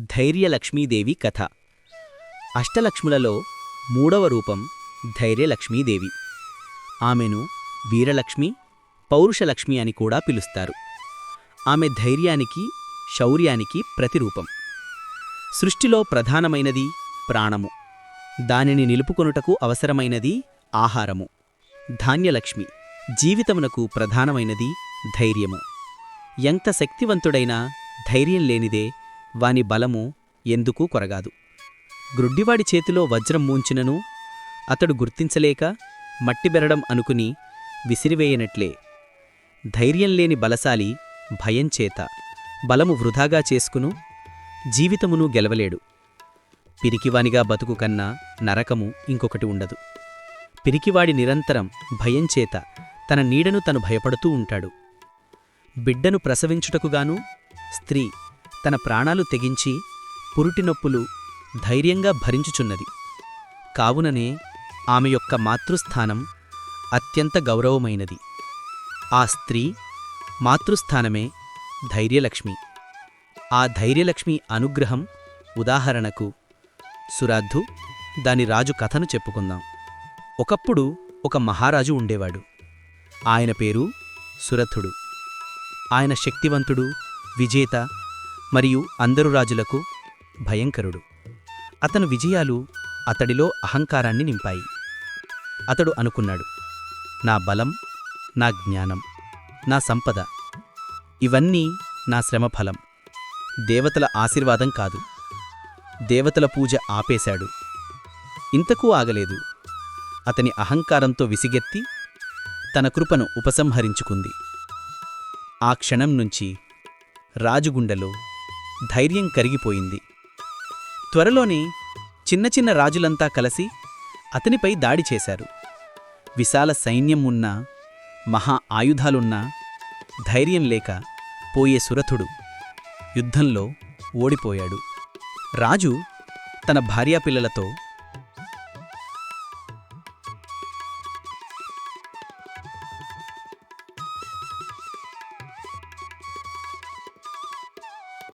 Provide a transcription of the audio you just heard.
ధైర్యలక్ష్మీదేవి కథ. అష్టలక్ష్ములలో మూడవ రూపం ధైర్యలక్ష్మీదేవి. ఆమెను వీరలక్ష్మి పౌరుషలక్ష్మి అని కూడా పిలుస్తారు. ఆమె ధైర్యానికి శౌర్యానికి ప్రతిరూపం. సృష్టిలో ప్రధానమైనది ప్రాణము. దానిని నిలుపుకొనుటకు అవసరమైనది ఆహారము. ధాన్యలక్ష్మి జీవితమునకు ప్రధానమైనది ధైర్యము. ఎంత శక్తివంతుడైనా ధైర్యం లేనిదే వాని బలము ఎందుకూ కొరగాదు? గ్రుడ్డివాడి చేతిలో వజ్రం మూంచినను అతడు గుర్తించలేక మట్టిబెరడం అనుకుని విసిరివేయనట్లే. ధైర్యం లేని బలశాలి భయంచేత బలము వృధాగా చేసుకును జీవితమును గెలవలేడు. పిరికివానిగా బతుకు కన్నా నరకము ఇంకొకటి ఉండదు. పిరికివాడి నిరంతరం భయంచేత తన నీడను తను భయపడుతూ ఉంటాడు. బిడ్డను ప్రసవించుటకుగాను స్త్రీ తన ప్రాణాలు తెగించి పురుటినొప్పులు ధైర్యంగా భరించుచున్నది. కావుననే ఆమె యొక్క మాతృస్థానం అత్యంత గౌరవమైనది. ఆ స్త్రీ మాతృస్థానమే ధైర్యలక్ష్మి. ఆ ధైర్యలక్ష్మి అనుగ్రహం ఉదాహరణకు సురాద్ధు దాని రాజు కథను చెప్పుకుందాం. ఒకప్పుడు ఒక మహారాజు ఉండేవాడు. ఆయన పేరు సురథుడు. ఆయన శక్తివంతుడు విజేత మరియు అందరు రాజులకు భయంకరుడు. అతను విజయాలు అతడిలో అహంకారాన్ని నింపాయి. అతడు అనుకున్నాడు నా బలం నా జ్ఞానం నా సంపద ఇవన్నీ నా శ్రమఫలం. దేవతల ఆశీర్వాదం కాదు. దేవతల పూజ ఆపేశాడు. ఇంతకూ ఆగలేదు. అతని అహంకారంతో విసిగెత్తి తన కృపను ఉపసంహరించుకుంది. ఆ క్షణం నుంచి రాజుగుండెలో ధైర్యం కరిగిపోయింది. త్వరలోనే చిన్న చిన్న రాజులంతా కలిసి అతనిపై దాడి చేశారు. విశాల సైన్యం ఉన్నా మహా ఆయుధాలున్నా ధైర్యం లేక పోయే సురథుడు యుద్ధంలో ఓడిపోయాడు. రాజు తన భార్యాపిల్లలతో